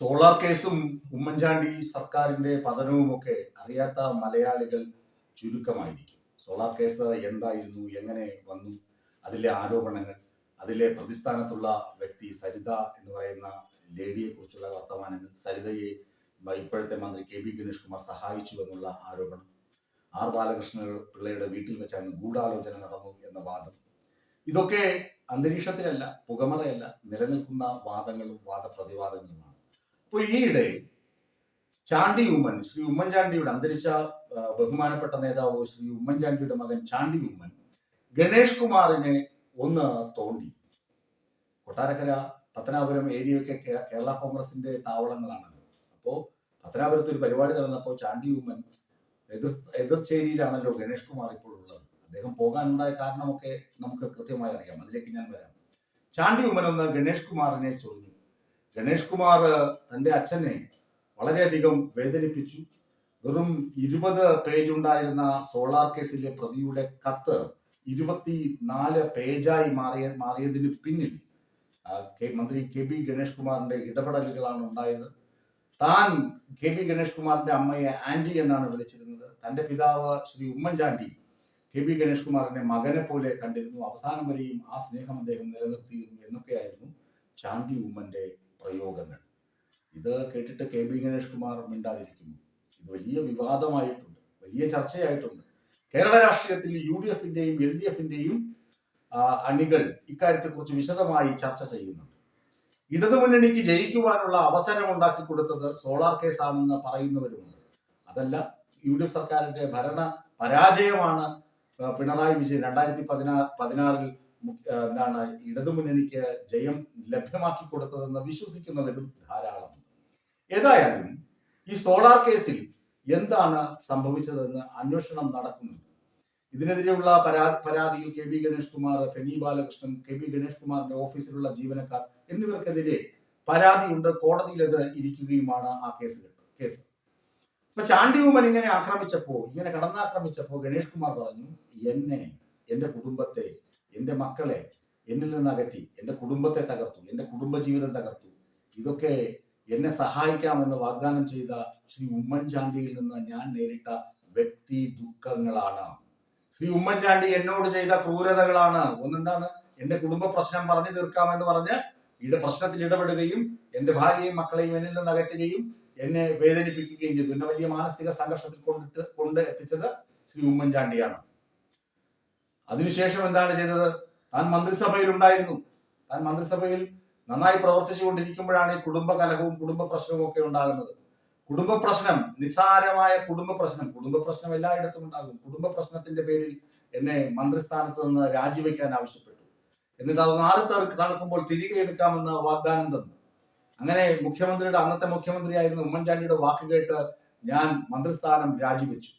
Solar കേസും ഉമ്മൻചാണ്ടി സർക്കാരിന്റെ പതനവും ഒക്കെ അറിയാത്ത മലയാളികൾ ചുരുക്കമായിരിക്കും. സോളാർ കേസ് എന്തായിരുന്നു? എങ്ങനെ വന്നു? അതിലെ ആരോപണങ്ങൾ അതിലെ പ്രതിസ്ഥാനത്തുള്ള വ്യക്തി സരിത എന്ന് പറയുന്ന ലേഡിയെ കുറിച്ചുള്ള വർത്തമാനങ്ങൾ സരിതയെ ഇപ്പോഴത്തെ മന്ത്രി കെ പി ഗണേഷ് കുമാർ സഹായിച്ചു എന്നുള്ള ആരോപണം ആർ ബാലകൃഷ്ണ പിള്ളയുടെ വീട്ടിൽ വെച്ചാണ് ഗൂഢാലോചന നടന്നു എന്ന വാദം. ഇതൊക്കെ അന്തരീക്ഷത്തിലല്ല പുകമറയല്ല നിലനിൽക്കുന്ന വാദങ്ങളും വാദപ്രതിവാദങ്ങളുമാണ്. അപ്പോൾ ഈയിടെ ചാണ്ടി ഉമ്മൻ ശ്രീ ഉമ്മൻചാണ്ടിയുടെ അന്തരിച്ച ബഹുമാനപ്പെട്ട നേതാവ് ശ്രീ ഉമ്മൻചാണ്ടിയുടെ മകൻ ചാണ്ടി ഉമ്മൻ ഗണേഷ് കുമാറിനെ ഒന്ന് തോണ്ടി. കൊട്ടാരക്കര പത്തനാപുരം ഏരിയയൊക്കെ കേരള കോൺഗ്രസിന്റെ താവളങ്ങളാണല്ലോ. അപ്പോ പത്തനാപുരത്ത് ഒരു പരിപാടി നടന്നപ്പോൾ ചാണ്ടി ഉമ്മൻ എതിർ എതിർചേരിയിലാണല്ലോ ഗണേഷ് കുമാർ ഇപ്പോൾ ഉള്ളത്. അദ്ദേഹം പോകാനുണ്ടായ കാരണമൊക്കെ നമുക്ക് കൃത്യമായി അറിയാം. അതിലേക്ക് ഞാൻ വരാം. ചാണ്ടി ഉമ്മൻ ഒന്ന് ഗണേഷ് കുമാറിനെ ചൊറിഞ്ഞു ഗണേഷ് കുമാർ തന്റെ അച്ഛനെ വളരെയധികം വേദനിപ്പിച്ചു. വെറും ഇരുപത് പേജുണ്ടായിരുന്ന സോളാർ കേസിലെ പ്രതിയുടെ കത്ത് ഇരുപത്തി നാല് പേജായി മാറിയ മാറിയതിന് പിന്നിൽ മന്ത്രി കെ ബി ഗണേഷ് കുമാറിന്റെ ഇടപെടലുകളാണ് ഉണ്ടായത്. താൻ കെ ബി ഗണേഷ് കുമാറിന്റെ അമ്മയെ ആന്റി എന്നാണ് വിളിച്ചിരുന്നത്. തന്റെ പിതാവ് ശ്രീ ഉമ്മൻചാണ്ടി കെ ബി ഗണേഷ് കുമാറിനെ മകനെ പോലെ കണ്ടിരുന്നു. അവസാനം വരെയും ആ സ്നേഹം അദ്ദേഹം നിലനിർത്തിയിരുന്നു എന്നൊക്കെയായിരുന്നു ചാണ്ടി ഉമ്മന്റെ പ്രയോഗങ്ങൾ. ഇത് കേട്ടിട്ട് കെ ബി ഗണേഷ് കുമാർ മിണ്ടാതിരിക്കുന്നു. ഇത് വലിയ വിവാദമായിട്ടുണ്ട് വലിയ ചർച്ചയായിട്ടുണ്ട്. കേരള രാഷ്ട്രീയത്തിൽ യു ഡി എഫിന്റെയും എൽ ഡി എഫിന്റെയും അണികൾ ഇക്കാര്യത്തെക്കുറിച്ച് വിശദമായി ചർച്ച ചെയ്യുന്നുണ്ട്. ഇടതുമുന്നണിക്ക് ജയിക്കുവാനുള്ള അവസരം ഉണ്ടാക്കി കൊടുത്തത് സോളാർ കേസാണെന്ന് പറയുന്നവരുമുണ്ട്. അതല്ല യു ഡി എഫ് സർക്കാരിന്റെ ഭരണ പരാജയമാണ് പിണറായി വിജയൻ രണ്ടായിരത്തി പതിനാറ് പതിനാറിൽ എന്താണ് ഇടതുമുന്നണിക്ക് ജയം ലഭ്യമാക്കി കൊടുത്തതെന്ന് വിശ്വസിക്കുന്നവരും ധാരാളം. ഏതായാലും ഈ സോളാർ കേസിൽ എന്താണ് സംഭവിച്ചതെന്ന് അന്വേഷണം നടക്കുന്നുണ്ട്. ഇതിനെതിരെയുള്ള പരാ പരാതിയിൽ K B Ganesh Kumar Feni Balakrishnan K B Ganesh കുമാറിന്റെ ഓഫീസിലുള്ള ജീവനക്കാർ എന്നിവർക്കെതിരെ പരാതിയുണ്ട്. കോടതിയിൽ അത് ഇരിക്കുകയുമാണ് ആ കേസ് കേസ്. അപ്പൊ ചാണ്ടിയുമൻ ഇങ്ങനെ ആക്രമിച്ചപ്പോ ഇങ്ങനെ കടന്നാക്രമിച്ചപ്പോ ഗണേഷ് കുമാർ പറഞ്ഞു എന്നെ എന്റെ കുടുംബത്തെ എന്റെ മക്കളെ എന്നിൽ നിന്ന് അകറ്റി എന്റെ കുടുംബത്തെ തകർത്തു എന്റെ കുടുംബജീവിതം തകർത്തു. ഇതൊക്കെ എന്നെ സഹായിക്കാമെന്ന് വാഗ്ദാനം ചെയ്ത ശ്രീ ഉമ്മൻചാണ്ടിയിൽ നിന്ന് ഞാൻ നേരിട്ട വ്യക്തി ദുഃഖങ്ങളാണ്. ശ്രീ ഉമ്മൻചാണ്ടി എന്നോട് ചെയ്ത ക്രൂരതകളാണ്. ഒന്നെന്താണ്? എന്റെ കുടുംബ പ്രശ്നം പറഞ്ഞു തീർക്കാമെന്ന് പറഞ്ഞ് ഇട പ്രശ്നത്തിൽ ഇടപെടുകയും എന്റെ ഭാര്യയും മക്കളെയും എന്നിൽ നിന്ന് അകറ്റുകയും എന്നെ വേദനിപ്പിക്കുകയും ചെയ്തു. എന്നെ വലിയ മാനസിക സംഘർഷത്തിൽ കൊണ്ടിട്ട് കൊണ്ട് എത്തിച്ചത് ശ്രീ ഉമ്മൻചാണ്ടിയാണ്. അതിനുശേഷം എന്താണ് ചെയ്തത്? താൻ മന്ത്രിസഭയിൽ ഉണ്ടായിരുന്നു താൻ മന്ത്രിസഭയിൽ നന്നായി പ്രവർത്തിച്ചു കൊണ്ടിരിക്കുമ്പോഴാണ് ഈ കുടുംബ കലഹവും കുടുംബ പ്രശ്നവും ഒക്കെ ഉണ്ടാകുന്നത്. കുടുംബ പ്രശ്നം നിസ്സാരമായ കുടുംബ പ്രശ്നം. കുടുംബ പ്രശ്നം എല്ലായിടത്തും ഉണ്ടാകും. കുടുംബ പ്രശ്നത്തിന്റെ പേരിൽ എന്നെ മന്ത്രിസ്ഥാനത്ത് നിന്ന് രാജിവെക്കാൻ ആവശ്യപ്പെട്ടു. എന്നിട്ട് അത് തറ- തണുക്കുമ്പോൾ തിരികെ എടുക്കാമെന്ന് വാഗ്ദാനം തന്നു. അങ്ങനെ മുഖ്യമന്ത്രിയുടെ അന്നത്തെ മുഖ്യമന്ത്രിയായിരുന്ന ഉമ്മൻചാണ്ടിയുടെ വാക്ക് കേട്ട് ഞാൻ മന്ത്രിസ്ഥാനം രാജിവെച്ചു.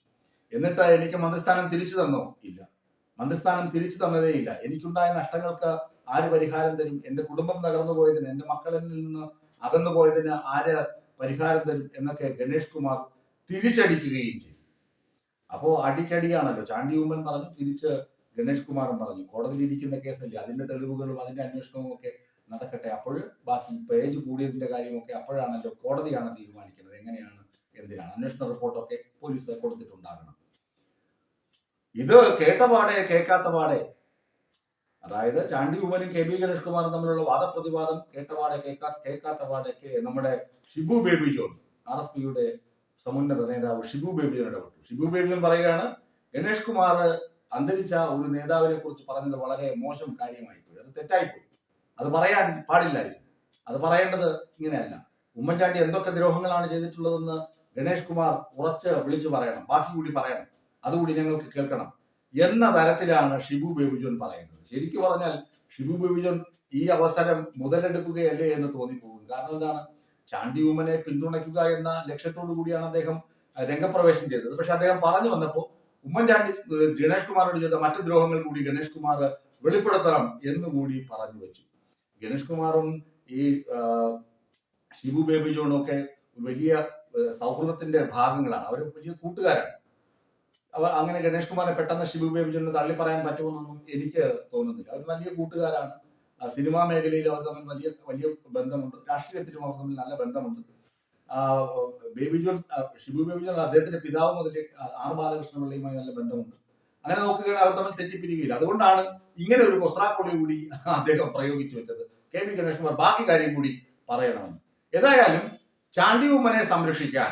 എന്നിട്ട് എനിക്ക് മന്ത്രിസ്ഥാനം തിരിച്ചു തന്നോ? ഇല്ല. മന്ത്രിസ്ഥാനം തിരിച്ചു തന്നതേയില്ല. എനിക്കുണ്ടായ നഷ്ടങ്ങൾക്ക് ആര് പരിഹാരം തരും? എന്റെ കുടുംബം തകർന്നു പോയതിന് എന്റെ മക്കളിൽ നിന്ന് അകന്നു പോയതിന് ആര് പരിഹാരം തരും? എന്നൊക്കെ ഗണേഷ് കുമാർ തിരിച്ചടിക്കുകയും ചെയ്തു. അപ്പോ അടിക്കടിയാണല്ലോ. ചാണ്ടി ഉമ്മൻ പറഞ്ഞു തിരിച്ച് ഗണേഷ് കുമാറും പറഞ്ഞു. കോടതിയിൽ ഇരിക്കുന്ന കേസല്ലേ അതിന്റെ തെളിവുകളും അതിന്റെ അന്വേഷണവും ഒക്കെ നടക്കട്ടെ. അപ്പോൾ ബാക്കി പേജ് കൂടിയതിന്റെ കാര്യമൊക്കെ അപ്പോഴാണല്ലോ കോടതിയാണ് തീരുമാനിക്കുന്നത്. എങ്ങനെയാണ്? എന്തിനാണ്? അന്വേഷണ റിപ്പോർട്ടൊക്കെ പോലീസ് കൊടുത്തിട്ടുണ്ടാകണം. ഇത് കേട്ട പാടെ കേൾക്കാത്ത പാടെ അതായത് ചാണ്ടി ഉമ്മനും കെ ബി ഗണേഷ് കുമാറും തമ്മിലുള്ള വാദപ്രതിവാദം കേട്ട പാടെ കേൾക്കാ കേൾക്കാത്ത പാടെ നമ്മുടെ ഷിബു ബേബി ജോൺ ആർ എസ് പിയുടെ സമുന്നത നേതാവ് ഷിബു ബേബി ജോൺ ഇടപെട്ടു. ഷിബു ബേബി പറയുകയാണ് ഗണേഷ് കുമാർ അന്തരിച്ച ഒരു നേതാവിനെ കുറിച്ച് പറഞ്ഞത് വളരെ മോശം കാര്യമായിപ്പോയി അത് തെറ്റായിപ്പോയി അത് പറയാൻ പാടില്ലായിരുന്നു. അത് പറയേണ്ടത് ഇങ്ങനെയല്ല. ഉമ്മൻചാണ്ടി എന്തൊക്കെ ദ്രോഹങ്ങളാണ് ചെയ്തിട്ടുള്ളതെന്ന് ഗണേഷ് കുമാർ ഉറച്ച് വിളിച്ചു പറയണം. ബാക്കി കൂടി പറയണം. അതുകൂടി ഞങ്ങൾക്ക് കേൾക്കണം. എന്ന തരത്തിലാണ് ഷിബു ബേബിജോൻ പറയുന്നത്. ശരിക്കു പറഞ്ഞാൽ ഷിബു ബേബിജോൻ ഈ അവസരം മുതലെടുക്കുകയല്ലേ എന്ന് തോന്നിപ്പോകും. കാരണം എന്താണ്? ചാണ്ടി ഉമ്മനെ പിന്തുണയ്ക്കുക എന്ന ലക്ഷ്യത്തോടു കൂടിയാണ് അദ്ദേഹം രംഗപ്രവേശം ചെയ്തത്. പക്ഷെ അദ്ദേഹം പറഞ്ഞു വന്നപ്പോൾ ഉമ്മൻചാണ്ടി ഗണേഷ് കുമാറോട് ചെയ്ത മറ്റു ദ്രോഹങ്ങൾ കൂടി ഗണേഷ് കുമാർ വെളിപ്പെടുത്തണം എന്നുകൂടി പറഞ്ഞു വെച്ചു. ഗണേഷ് കുമാറും ഈ ഷിബു ബേബി ജോണും ഒക്കെ വലിയ സൗഹൃദത്തിന്റെ ഭാഗങ്ങളാണ്. അവർ വലിയ കൂട്ടുകാരാണ്. അവ അങ്ങനെ ഗണേഷ് കുമാറിനെ പെട്ടെന്ന് ഷിബു ബേബി ജോണിന് തള്ളി പറയാൻ പറ്റുമെന്നൊന്നും എനിക്ക് തോന്നുന്നില്ല. അവർ വലിയ കൂട്ടുകാരാണ്. സിനിമാ മേഖലയിൽ അവർ തമ്മിൽ വലിയ വലിയ ബന്ധമുണ്ട്. രാഷ്ട്രീയത്തിലും അവർ തമ്മിൽ നല്ല ബന്ധമുണ്ട്. ബേബി ജോൺ ഷിബു ബേബി ജോൺ അദ്ദേഹത്തിന്റെ പിതാവ് മുതൽ ആർ ബാലകൃഷ്ണപിള്ളയുമായി നല്ല ബന്ധമുണ്ട്. അങ്ങനെ നോക്കുകയാണെങ്കിൽ അവർ തമ്മിൽ തെറ്റിപ്പിരിക്കുകയില്ല അതുകൊണ്ടാണ് ഇങ്ങനെ ഒരു കൊസ്രാക്കൊള്ളി കൂടി അദ്ദേഹം പ്രയോഗിച്ചു വെച്ചത്. കെ പി ഗണേഷ് കുമാർ ബാക്കി കാര്യം കൂടി പറയണമെന്ന്. ഏതായാലും ചാണ്ടി ഉമ്മനെ സംരക്ഷിക്കാൻ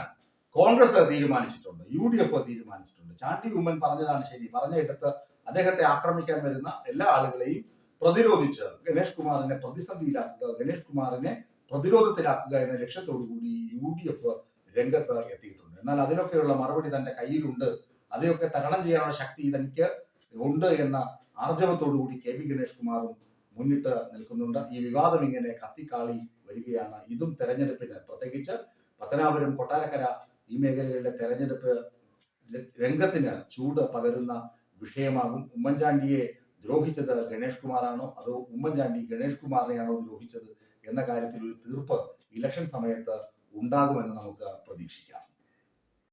കോൺഗ്രസ് തീരുമാനിച്ചിട്ടുണ്ട് യു ഡി എഫ് തീരുമാനിച്ചിട്ടുണ്ട്. ചാണ്ടി ഉമ്മൻ പറഞ്ഞതാണ് ശരി. പറഞ്ഞിടത്ത് അദ്ദേഹത്തെ ആക്രമിക്കാൻ വരുന്ന എല്ലാ ആളുകളെയും പ്രതിരോധിച്ച് ഗണേഷ് കുമാറിനെ പ്രതിസന്ധിയിലാക്കുക ഗണേഷ് കുമാറിനെ പ്രതിരോധത്തിലാക്കുക എന്ന ലക്ഷ്യത്തോടുകൂടി യു ഡി എഫ് രംഗത്ത് എത്തിയിട്ടുണ്ട്. എന്നാൽ അതിനൊക്കെയുള്ള മറുപടി തന്റെ കയ്യിലുണ്ട്. അതൊക്കെ തരണം ചെയ്യാനുള്ള ശക്തി തനിക്ക് ഉണ്ട് എന്ന ആർജവത്തോടുകൂടി കെ വി ഗണേഷ് കുമാറും മുന്നിട്ട് നിൽക്കുന്നുണ്ട്. ഈ വിവാദം ഇങ്ങനെ കത്തിക്കാളി വരികയാണ്. ഇതും തെരഞ്ഞെടുപ്പിന് പ്രത്യേകിച്ച് പത്തനാപുരം കൊട്ടാരക്കര ഈ മേഖലകളിലെ തെരഞ്ഞെടുപ്പ് രംഗത്തിന് ചൂട് പകരുന്ന വിഷയമാകും. ഉമ്മൻചാണ്ടിയെ ദ്രോഹിച്ചത് ഗണേഷ് കുമാറാണോ? അതോ ഉമ്മൻചാണ്ടി ഗണേഷ് കുമാറിനെയാണോ ദ്രോഹിച്ചത്? എന്ന കാര്യത്തിൽ ഒരു തീർപ്പ് ഇലക്ഷൻ സമയത്ത് ഉണ്ടാകുമെന്ന് നമുക്ക് പ്രതീക്ഷിക്കാം.